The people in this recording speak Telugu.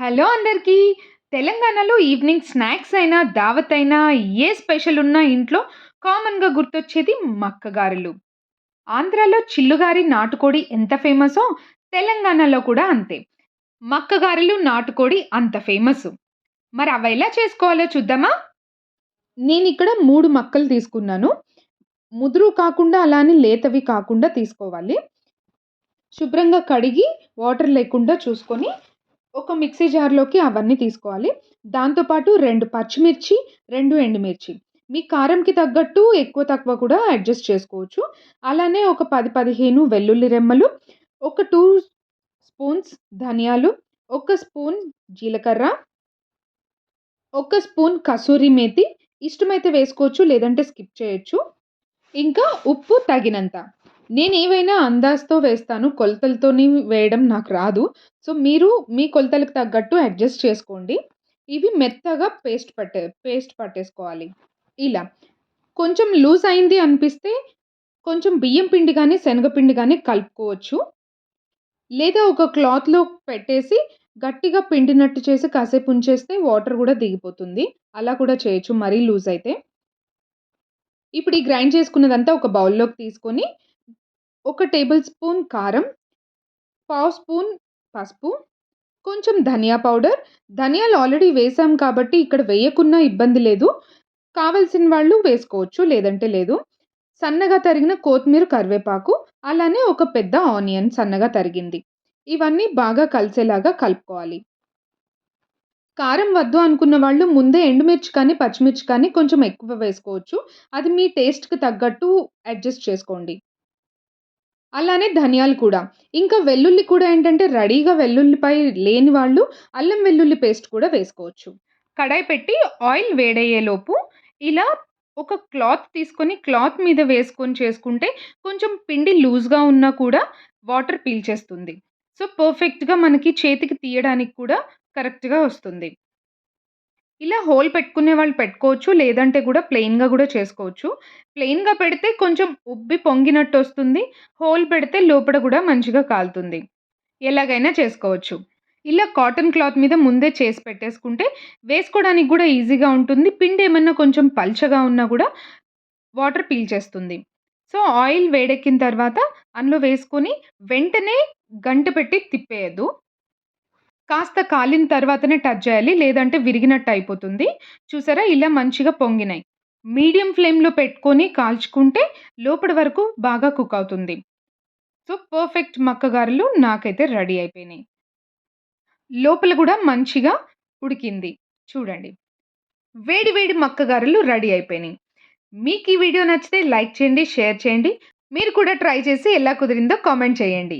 హలో అందరికీ. తెలంగాణలో ఈవినింగ్ స్నాక్స్ అయినా దావత్ అయినా ఏ స్పెషల్ ఉన్నా ఇంట్లో కామన్గా గుర్తొచ్చేది మక్కగారెలు. ఆంధ్రాలో చిల్లుగారి నాటుకోడి ఎంత ఫేమసో తెలంగాణలో కూడా అంతే. మక్కగారెలు నాటుకోడి అంత ఫేమస్. మరి అవి ఎలా చేసుకోవాలో చూద్దామా? నేను ఇక్కడ మూడు మక్కలు తీసుకున్నాను. ముదురు కాకుండా అలానే లేతవి కాకుండా తీసుకోవాలి. శుభ్రంగా కడిగి వాటర్ లేకుండా చూసుకొని ఒక మిక్సీ జార్లోకి అవన్నీ తీసుకోవాలి. దాంతోపాటు రెండు పచ్చిమిర్చి రెండు ఎండుమిర్చి. మీ కారంకి తగ్గట్టు ఎక్కువ తక్కువ కూడా అడ్జస్ట్ చేసుకోవచ్చు. అలానే ఒక పది పదిహేను వెల్లుల్లి రెమ్మలు ఒక టూ స్పూన్స్ ధనియాలు ఒక స్పూన్ జీలకర్ర ఒక స్పూన్ కసూరి మేతి. ఇష్టమైతే వేసుకోవచ్చు లేదంటే స్కిప్ చేయొచ్చు. ఇంకా ఉప్పు తగినంత. నేను ఏవైనా అందాజుతో వేస్తాను కొలతలతోని వేయడం నాకు రాదు. సో మీరు మీ కొలతలకు తగ్గట్టు అడ్జస్ట్ చేసుకోండి. ఇవి మెత్తగా పేస్ట్ పట్టే పేస్ట్ పట్టేసుకోవాలి. ఇలా. కొంచెం లూజ్ అయింది అనిపిస్తే కొంచెం బియ్యం పిండి కానీ శనగపిండి కానీ కలుపుకోవచ్చు. లేదా ఒక క్లాత్లో పెట్టేసి గట్టిగా పిండినట్టు చేసి కాసేపు ఉంచేస్తే వాటర్ కూడా దిగిపోతుంది. అలా కూడా చేయొచ్చు మరీ లూజ్ అయితే. ఇప్పుడు ఈ గ్రైండ్ చేసుకున్నదంతా ఒక బౌల్లోకి తీసుకొని ఒక టేబుల్ స్పూన్ కారం పావు స్పూన్ పసుపు కొంచెం ధనియా పౌడర్. ధనియాలు ఆల్రెడీ వేసాం కాబట్టి ఇక్కడ వేయకున్నా ఇబ్బంది లేదు. కావలసిన వాళ్ళు వేసుకోవచ్చు లేదంటే లేదు. సన్నగా తరిగిన కొత్తిమీర కరివేపాకు అలానే ఒక పెద్ద ఆనియన్ సన్నగా తరిగింది. ఇవన్నీ బాగా కలిసేలాగా కలుపుకోవాలి. కారం వద్దు అనుకున్న వాళ్ళు ముందే ఎండుమిర్చి కానీ పచ్చిమిర్చి కానీ కొంచెం ఎక్కువ వేసుకోవచ్చు. అది మీ టేస్ట్కి తగ్గట్టు అడ్జస్ట్ చేసుకోండి. అలానే ధనియాలు కూడా. ఇంకా వెల్లుల్లి కూడా ఏంటంటే రెడీగా వెల్లుల్లిపై లేని వాళ్ళు అల్లం వెల్లుల్లి పేస్ట్ కూడా వేసుకోవచ్చు. కడాయి పెట్టి ఆయిల్ వేడయ్యేలోపు ఇలా ఒక క్లాత్ తీసుకొని క్లాత్ మీద వేసుకొని చేసుకుంటే కొంచెం పిండి లూజ్గా ఉన్నా కూడా వాటర్ పీల్చేస్తుంది. సో పర్ఫెక్ట్గా మనకి చేతికి తీయడానికి కూడా కరెక్ట్గా వస్తుంది. ఇలా హోల్ పెట్టుకునే వాళ్ళు పెట్టుకోవచ్చు లేదంటే కూడా ప్లెయిన్గా కూడా చేసుకోవచ్చు. ప్లెయిన్గా పెడితే కొంచెం ఉబ్బి పొంగినట్టు వస్తుంది హోల్ పెడితే లోపల కూడా మంచిగా కాలుతుంది. ఎలాగైనా చేసుకోవచ్చు. ఇలా కాటన్ క్లాత్ మీద ముందే చేసి పెట్టేసుకుంటే వేసుకోవడానికి కూడా ఈజీగా ఉంటుంది. పిండి ఏమన్నా కొంచెం పల్చగా ఉన్నా కూడా వాటర్ పీల్చేస్తుంది సో ఆయిల్ వేడెక్కిన తర్వాత అందులో వేసుకొని వెంటనే గంట పెట్టి తిప్పేయద్దు. కాస్త కాలిన తర్వాతనే టచ్ చేయాలి లేదంటే విరిగినట్టు అయిపోతుంది. చూసారా? ఇలా మంచిగా పొంగినాయి. మీడియం ఫ్లేమ్లో పెట్టుకొని కాల్చుకుంటే లోపల వరకు బాగా కుక్ అవుతుంది. సో పర్ఫెక్ట్ మక్కగారెలు నాకైతే రెడీ అయిపోయినాయి. లోపల కూడా మంచిగా ఉడికింది. చూడండి. వేడి వేడి మక్కగారెలు రెడీ అయిపోయినాయి. మీకు ఈ వీడియో నచ్చితే లైక్ చేయండి షేర్ చేయండి. మీరు కూడా ట్రై చేసి ఎలా కుదిరిందో కామెంట్ చేయండి.